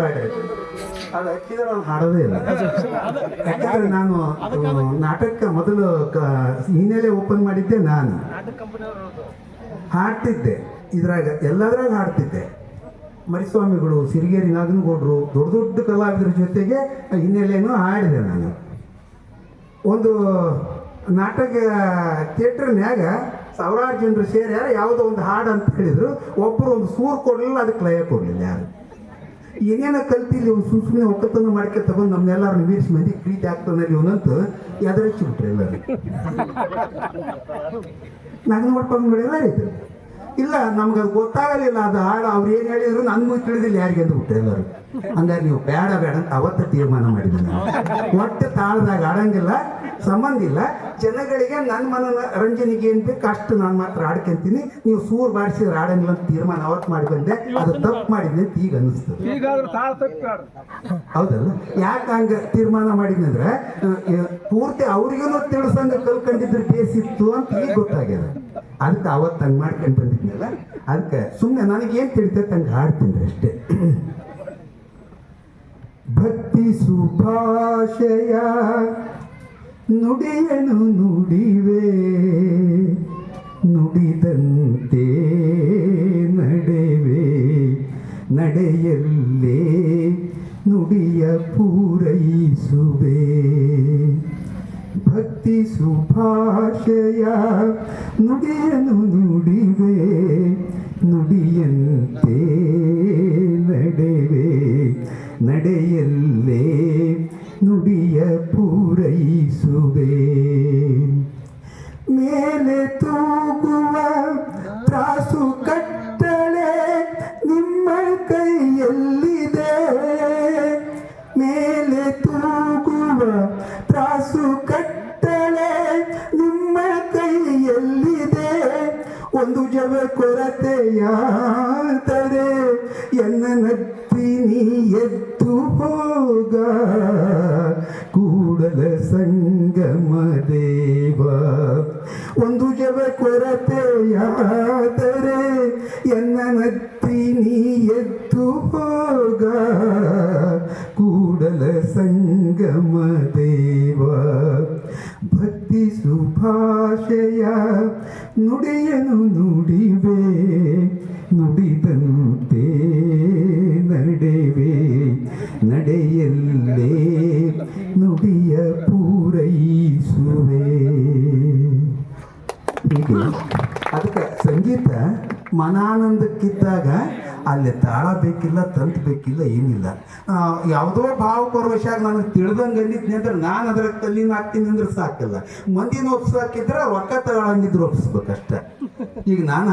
ಬೇಡ. ಅದು ಹಚ್ಚಿದ್ರೆ ನಾನು ಹಾಡೋದೇ ಇಲ್ಲ. ಯಾಕಂದ್ರೆ ನಾನು ನಾಟಕ ಮೊದಲು ಹಿನ್ನೆಲೆ ಓಪನ್ ಮಾಡಿದ್ದೆ ನಾನು. ಹಾಡ್ತಿದ್ದೆ. ಇದ್ರಾಗ ಎಲ್ಲದ್ರಾಗ ಹಾಡ್ತಿದ್ದೆ. ಮರಿಸ್ವಾಮಿಗಳು ಸಿರಿಗೇರಿ ನಾಗನಗೌಡರು ದೊಡ್ಡ ದೊಡ್ಡ ಕಲಾವಿದರ ಜೊತೆಗೆ ಹಿನ್ನೆಲೆನೂ ಹಾಡಿದೆ ನಾನು. ಒಂದು ನಾಟಕ ಥಿಯೇಟ್ರ್ನ್ಯಾಗ ಸಾವಿರಾರು ಜನರು ಸೇರ್ಯಾರ ಯಾವುದೋ ಒಂದು ಹಾಡು ಅಂತ ಹೇಳಿದರು. ಒಬ್ಬರು ಒಂದು ಸೂರು ಕೊಡಲಿಲ್ಲ ಅದಕ್ಕೆ ಲಯ ಕೊಡಲಿಲ್ಲ ಯಾರು. ಏನೇನೋ ಕಲ್ತಿಲ್ಲ ಇವ್ ಸುಸ್ಮೆ ಸುಮ್ಮನೆ ಒಕ್ಕತನ ಮಾಡ್ಕೆ ತಗೊಂಡು ನಮ್ಮನ್ನೆಲ್ಲ ನಿವೀರ್ಸ್ ಮಂದಿ ಪ್ರೀತಿ ಆಗ್ತಾನಲ್ಲಿ ಇವನಂತ ಯಾವ್ದಾರ ಬಿಟ್ರು ಎಲ್ಲರೂ ನಾನು ನೋಡ್ಕೊಂಡು ಎಲ್ಲ ಇದ್ರು. ಇಲ್ಲ ನಮ್ಗೆ ಅದು ಗೊತ್ತಾಗಲಿಲ್ಲ ಅದು ಹಾಡು ಅವ್ರು ಏನು ಹೇಳಿದ್ರು ನನ್ಗೂ ತಿಳಿದಿಲ್ಲ ಯಾರಿಗೆ ಅಂತ ಬಿಟ್ಟರೆ ಎಲ್ಲರು. ಹಂಗಾಗಿ ನೀವು ಬೇಡ ಬೇಡ ಅಂತ ಅವತ್ತ ತೀರ್ಮಾನ ಮಾಡಿದ್ದೀನಿ ಒಟ್ಟು ತಾಳದಾಗ ಆಡಂಗಿಲ್ಲ. ಸಂಬಂಧ ಇಲ್ಲ. ಜನಗಳಿಗೆ ನನ್ನ ಮನ ರಂಜನೆಗೆ ಏನ್ ಬೇಕು ಅಷ್ಟು ನಾನು ಮಾತ್ರ ಆಡ್ಕೊಂತೀನಿ. ನೀವು ಸೂರ್ ಬಾರಿಸಿದ್ರೆ ಆಡಂಗಿಲ್ಲ ಅಂತ ತೀರ್ಮಾನ ಅವತ್ತು ಮಾಡಿ ಬಂದೆ. ಅದು ತಪ್ಪು ಮಾಡಿದ್ದೆ ಅಂತ ಈಗ ಅನಿಸ್ತದೆ ಹೌದಲ್ಲ? ಯಾಕೆ ಹಂಗ ತೀರ್ಮಾನ ಮಾಡಿದ್ನಂದ್ರೆ ಪೂರ್ತಿ ಅವ್ರಿಗೂ ತಿಳಿಸಂಗ ಕಲ್ಕೊಂಡಿದ್ರೆ ಬೇಸಿತ್ತು ಅಂತ ಈಗ ಗೊತ್ತಾಗ್ಯದ. ಅದಕ್ಕೆ ಅವತ್ತು ಹಂಗೆ ಮಾಡ್ಕೊಂಡು ಬಂದಿದ್ನಲ್ಲ ಅದಕ್ಕೆ ಸುಮ್ಮನೆ ನನಗೇನು ತಿಳಿತೈತೆ ಹಂಗೆ ಹಾಡ್ತೀನಿ ಅಷ್ಟೇ. ಭಕ್ತಿ ಸುಭಾಷಯ ನುಡಿಯನು ನುಡಿವೆ ನುಡಿದಂತೆ ನಡೆವೆ ನಡೆಯಲ್ಲೇ ನುಡಿಯ ಪೂರೈಸುವೆ. ಭಕ್ತಿ ಸುಭಾಷಯ ನುಡಿಯನು ನುಡಿವೆ எல்லே நுடிய பூரை சுவே மேலே தூங்குவ திராசு கட்டளே நிம்ம கையல்லிதே மேலே தூங்குவ திராசு க ಜವ ಕೊರತೆಯಾದರೆ ಎನ್ನ ನತ್ತಿ ನೀ ಎದ್ದು ಹೋಗ ಕೂಡಲ ಸಂಗಮ ದೇವ ಒಂದು ಜವ ಕೊರತೆಯಾದರೆ ಎನ್ನ ನತ್ತಿ ನೀ ಎದ್ದು ಹೋಗ ಕೂಡಲ ಸಂಗಮ ದೇವ ಭಕ್ತಿ ಸುಭಾಷಯ ನುಡಿಯನು ನುಡಿವೆ ನುಡಿದಂತೆ ನಡೆವೆ ನಡೆಯಲ್ಲೇ ನುಡಿಯ ಪೂರೈಸುವೆ ಹೀಗೆ ಅದಕ್ಕೆ ಸಂಗೀತ ಮನಾನಂದಕ್ಕಿದ್ದಾಗ ಅಲ್ಲಿ ತಾಳ ಬೇಕಿಲ್ಲ, ತಂತು ಬೇಕಿಲ್ಲ, ಏನಿಲ್ಲ. ಯಾವುದೋ ಭಾವ ಪರವಶಾಗಿ ನನಗೆ ತಿಳಿದಂಗೆ ಅಂದಿದ್ನಿ ಅಂದ್ರೆ ನಾನು ಅದರ ಕಲ್ಲಿನ ಹಾಕ್ತೀನಿ ಅಂದ್ರೆ ಸಾಕಲ್ಲ. ಮಂದಿನ ಒಪ್ಸಾಕಿದ್ರೆ ರೊಕ್ಕ ತಗೊಳಂಗಿದ್ರು ಒಪ್ಸ್ಬೇಕಷ್ಟೆ. ಈಗ ನಾನು